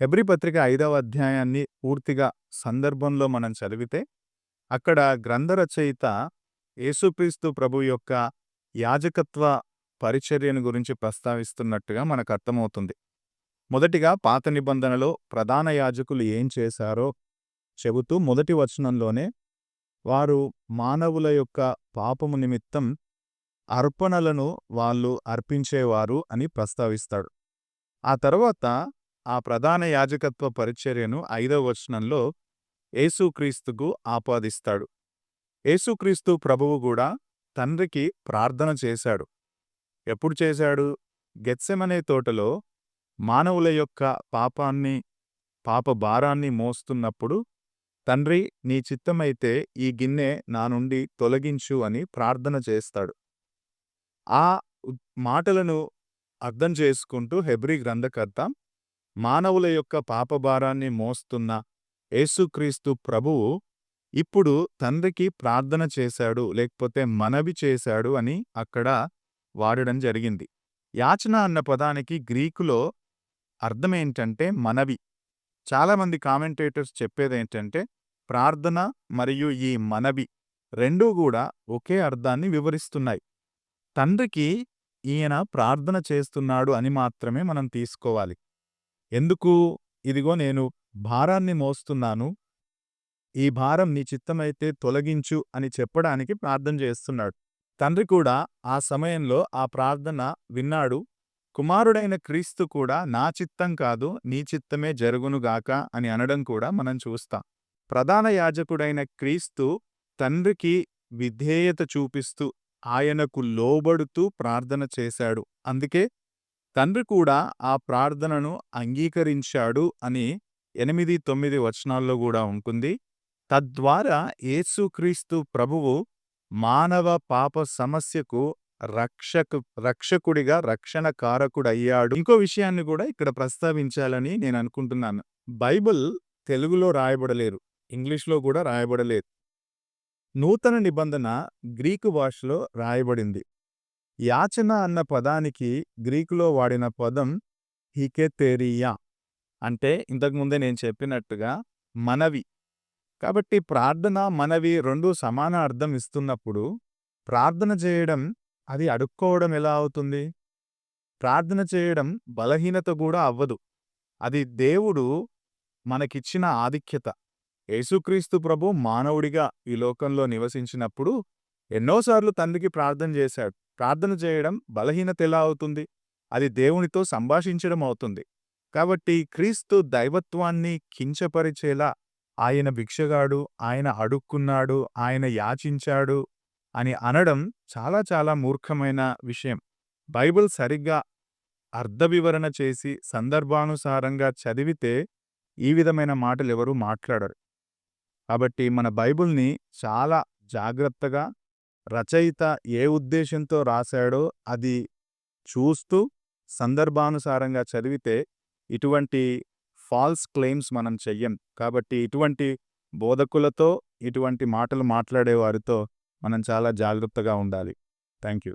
హెబ్రి పత్రిక ఐదవ అధ్యాయాన్ని పూర్తిగా సందర్భంలో మనం చదివితే అక్కడ గ్రంథరచయిత యేసుక్రీస్తు ప్రభు యొక్క యాజకత్వ పరిచర్యను గురించి ప్రస్తావిస్తున్నట్టుగా మనకు అర్థమవుతుంది. మొదటిగా పాత నిబంధనలో ప్రధాన యాజకులు ఏం చేశారో చెబుతూ మొదటి వచనంలోనే వారు మానవుల యొక్క పాపము నిమిత్తం అర్పణలను వాళ్ళు అర్పించేవారు అని ప్రస్తావిస్తాడు. ఆ తర్వాత ఆ ప్రధాన యాజకత్వ పరిచర్యను ఐదవ వచనంలో యేసుక్రీస్తుకు ఆపాదిస్తాడు. యేసుక్రీస్తు ప్రభువు కూడా తండ్రికి ప్రార్థన చేశాడు. ఎప్పుడు చేశాడు? గెత్సెమనే తోటలో మానవుల యొక్క పాపాన్ని పాప భారాన్ని మోస్తున్నప్పుడు తండ్రి నీ చిత్తమైతే ఈ గిన్నె నా నుండి తొలగించు అని ప్రార్థన చేస్తాడు. ఆ మాటలను అర్థం చేసుకుంటూ హెబ్రి గ్రంథకర్త మానవుల యొక్క పాపభారాన్ని మోస్తున్న యేసుక్రీస్తు ప్రభువు ఇప్పుడు తండ్రికి ప్రార్థన చేశాడు లేకపోతే మనవి చేశాడు అని అక్కడ వాడడం జరిగింది. యాచన అన్న పదానికి గ్రీకులో అర్థమేంటంటే మనవి. చాలామంది కామెంటేటర్స్ చెప్పేదేంటంటే ప్రార్థన మరియు ఈ మనవి రెండూ కూడా ఒకే అర్థాన్ని వివరిస్తున్నాయి. తండ్రికి ఈయన ప్రార్థన చేస్తున్నాడు అని మాత్రమే మనం తీసుకోవాలి. ఎందుకు? ఇదిగో నేను భారాన్ని మోస్తున్నాను. ఈ భారం నీ చిత్తమైతే తొలగించు అని చెప్పడానికి ప్రార్థన చేస్తున్నాడు. తండ్రి కూడా ఆ సమయంలో ఆ ప్రార్థన విన్నాడు. కుమారుడైన క్రీస్తు కూడా నా చిత్తం కాదు నీ చిత్తమే జరుగునుగాక అని అనడం కూడా మనం చూస్తాం. ప్రధాన యాజకుడైన క్రీస్తు తండ్రికి విధేయత చూపిస్తూ ఆయనకు లోబడుతూ ప్రార్థన చేశాడు. అందుకే తండ్రి కూడా ఆ ప్రార్థనను అంగీకరించాడు అని ఎనిమిది తొమ్మిది వచనాల్లో కూడా ఉంటుంది. తద్వారా యేసుక్రీస్తు ప్రభువు మానవ పాప సమస్యకు రక్షకు రక్షకుడిగా రక్షణ కారకుడయ్యాడు ఇంకో విషయాన్ని కూడా ఇక్కడ ప్రస్తావించాలని నేను అనుకుంటున్నాను. బైబిల్ తెలుగులో రాయబడలేరు ఇంగ్లీష్లో కూడా రాయబడలేదు. నూతన నిబంధన గ్రీకు భాషలో రాయబడింది. యాచన అన్న పదానికి గ్రీకులో వాడిన పదం హికెతేరియా అంటే ఇంతకుముందే నేను చెప్పినట్టుగా మనవి. కాబట్టి ప్రార్థన మనవి రెండు సమాన అర్థం ఇస్తున్నప్పుడు ప్రార్థన చేయడం అది అడుక్కోవడం ఎలా అవుతుంది? ప్రార్థన చేయడం బలహీనత కూడా అవ్వదు. అది దేవుడు మనకిచ్చిన ఆధిక్యత. యేసుక్రీస్తు ప్రభు మానవుడిగా ఈ లోకంలో నివసించినప్పుడు ఎన్నోసార్లు తండ్రికి ప్రార్థన చేశాడు. ప్రార్థన చేయడం బలహీనత ఎలా అవుతుంది? అది దేవునితో సంభాషించడం అవుతుంది. కాబట్టి క్రీస్తు దైవత్వాన్ని కించపరిచేలా ఆయన భిక్షగాడు ఆయన అడుక్కున్నాడు ఆయన యాచించాడు అని అనడం చాలా చాలా మూర్ఖమైన విషయం. బైబిల్ సరిగ్గా అర్థవివరణ చేసి సందర్భానుసారంగా చదివితే ఈ విధమైన మాటలు ఎవరూ మాట్లాడరు. కాబట్టి మన బైబిల్ని చాలా జాగ్రత్తగా రచయిత ఏ ఉద్దేశంతో రాశాడో అది చూస్తూ సందర్భానుసారంగా చదివితే ఇటువంటి ఫాల్స్ క్లెయిమ్స్ మనం చెయ్యం. కాబట్టి ఇటువంటి బోధకులతో ఇటువంటి మాటలు మాట్లాడే వారితో మనం చాలా జాగ్రత్తగా ఉండాలి. Thank you